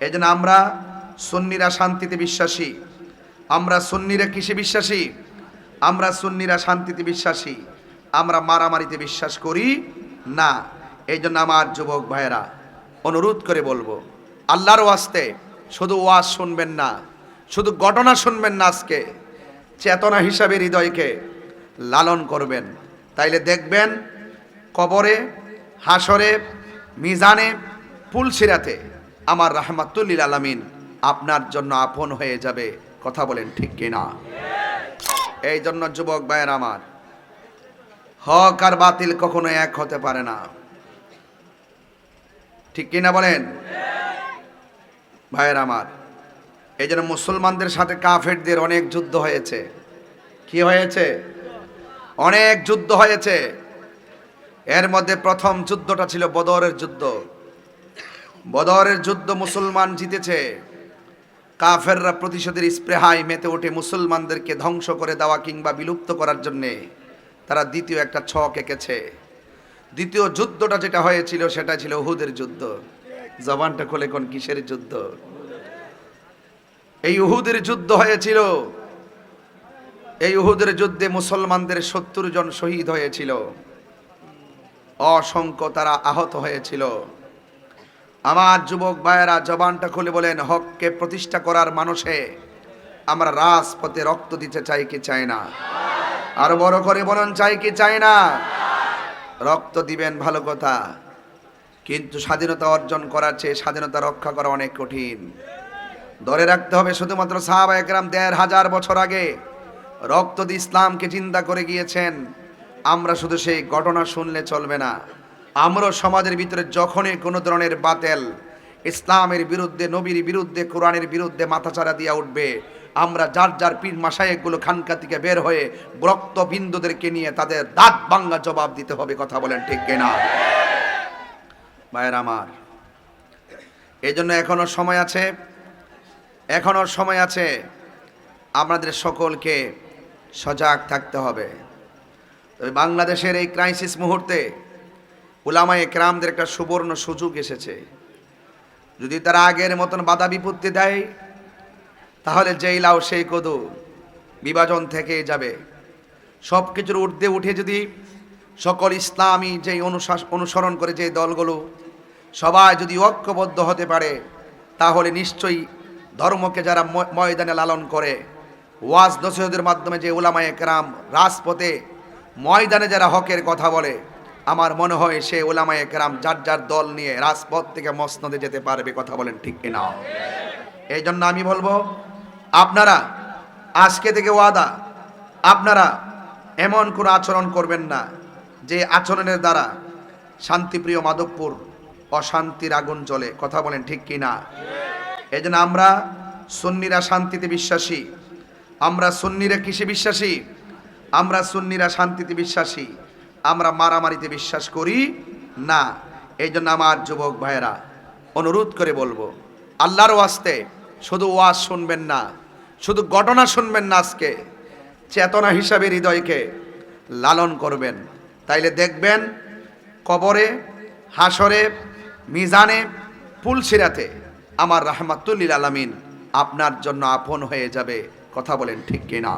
এই জন্য আমরা সুন্নিরা শান্তিতে বিশ্বাসী। আমরা সুন্নিরা কিসে বিশ্বাসী? আমরা সুন্নিরা শান্তিতে বিশ্বাসী। আমরা মারামারিতে বিশ্বাস করি না। এই জন্য আমার যুবক ভাইয়েরা, অনুরোধ করে বলব, আল্লাহর ওয়াস্তে শুধু ওয়াজ শুনবেন না, শুধু ঘটনা শুনবেন না আজকে, চেতনা হিসাবে হৃদয়কে লালন করবেন। তাইলে দেখবেন কবরে হাসরে মিজানে, পুলসিরাতে আমার রাহমাতুল্লিল আলামিন আপনার জন্য আপন হয়ে যাবে। কথা বলেন ঠিক কিনা? এই জন্য যুবক ভাইয়ের আমার, হক আর বাতিল কখনো এক হতে পারে না। ঠিক কিনা বলেন? ভাইয়ের আমার, এই জন্য মুসলমানদের সাথে কাফেরদের অনেক যুদ্ধ হয়েছে। কি হয়েছে? অনেক যুদ্ধ হয়েছে। এর মধ্যে প্রথম যুদ্ধটা ছিল বদরের যুদ্ধ। বদরের যুদ্ধ মুসলমান জিতেছে। কাফেররা প্রতিশোধের স্প্রেহায় মেতে ওঠে মুসলমানদেরকে ধ্বংস করে দেওয়া কিংবা বিলুপ্ত করার জন্যে। তারা দ্বিতীয় একটা ছক এঁকেছে। দ্বিতীয় যুদ্ধটা যেটা হয়েছিল, সেটা ছিল উহুদের যুদ্ধ। জবানটা খুলে কোন কিসের যুদ্ধ? এই উহুদের যুদ্ধ হয়েছিল। এই উহুদের যুদ্ধে মুসলমানদের সত্তর জন শহীদ হয়েছিল। অসংখ্য তারা আহত হয়েছিল। আমার যুবক ভাইয়েরা, জবানটা খুলে বলেন, হককে প্রতিষ্ঠা করার মানুষে আমরা রাজপথে রক্ত দিতে চাই কি চাই না? আর বড় করে বলুন, চাই কি চাই না? রক্ত দিবেন ভালো কথা, কিন্তু স্বাধীনতা অর্জন করার চেয়ে স্বাধীনতা রক্ষা করা অনেক কঠিন। ধরে রাখতে হবে, শুধুমাত্র সাহাবা একরাম দেড় হাজার বছর আগে রক্ত দিয়ে ইসলামকে চিন্তা করে গিয়েছেন, আমরা শুধু সেই ঘটনা শুনলে চলবে না। আমরা সমাজের ভিতরে যখনই কোনো ধরনের বাতেল ইসলামের বিরুদ্ধে, নবীর বিরুদ্ধে, কোরআনের বিরুদ্ধে মাথাচাড়া দিয়া উঠবে, আমরা যার যার পীর মাসায়েকগুলো খানকা থেকে বের হয়ে রক্ত বিন্দুদেরকে নিয়ে তাদের দাঁত বাঙ্গা জবাব দিতে হবে কথা বলেন ঠিক কিনা? ভাইয়ের আমার এই জন্য এখনও সময় আছে, এখনও সময় আছে, আমাদের সকলকে সজাগ থাকতে হবে। তবে বাংলাদেশের এই ক্রাইসিস মুহূর্তে উলামায়ে কেরামদের একটা সুবর্ণ সুযোগ এসেছে। যদি তারা আগের মতন বাধা বিপত্তি দেয়, তাহলে যেই লাও সেই কদু বিভাজন থেকে যাবে। সব কিছুর ঊর্ধ্বে উঠে যদি সকল ইসলামী যেই অনুশাস, অনুসরণ করে যে দলগুলো সবাই যদি ঐক্যবদ্ধ হতে পারে, তাহলে নিশ্চয়ই ধর্মকে যারা ময়দানে লালন করে ওয়াজ নসিহদের মাধ্যমে যে ওলামায়ে কেরাম রাজপথে ময়দানে যারা হকের কথা বলে আমার মনে হয় সে ওলামায়ে কেরাম যার যার দল নিয়ে রাজপথ থেকে মসনদে যেতে পারবে, কথা বলেন ঠিক কিনা? এই জন্য আমি বলব, আপনারা আজকে থেকে ওয়াদা, আপনারা এমন কোনো আচরণ করবেন না যে আচরণের দ্বারা শান্তিপ্রিয় মাধবপুর অশান্তির আগুন জ্বলে, কথা বলেন ঠিক কি না এই জন্য আমরা সুন্নিরা শান্তিতে বিশ্বাসী, আমরা সুন্নিরা কিসে বিশ্বাসী? আমরা সুন্নিরা শান্তিতে বিশ্বাসী। আমরা মারামারিতে বিশ্বাস করি না। এই জন্য আমার যুবক ভাইয়েরা, অনুরোধ করে বলব, আল্লাহর ওয়াস্তে শুধু ওয়াজ শুনবেন না, শুধু ঘটনা শুনবেন না আজকে, চেতনা হিসাবে হৃদয়কে লালন করবেন। তাইলে দেখবেন কবরে হাসরে মিজানে, পুলসিরাতে আমার রাহমাতুল্লিল আলামিন আপনার জন্য আপন হয়ে যাবে। কথা বলেন ঠিক কিনা?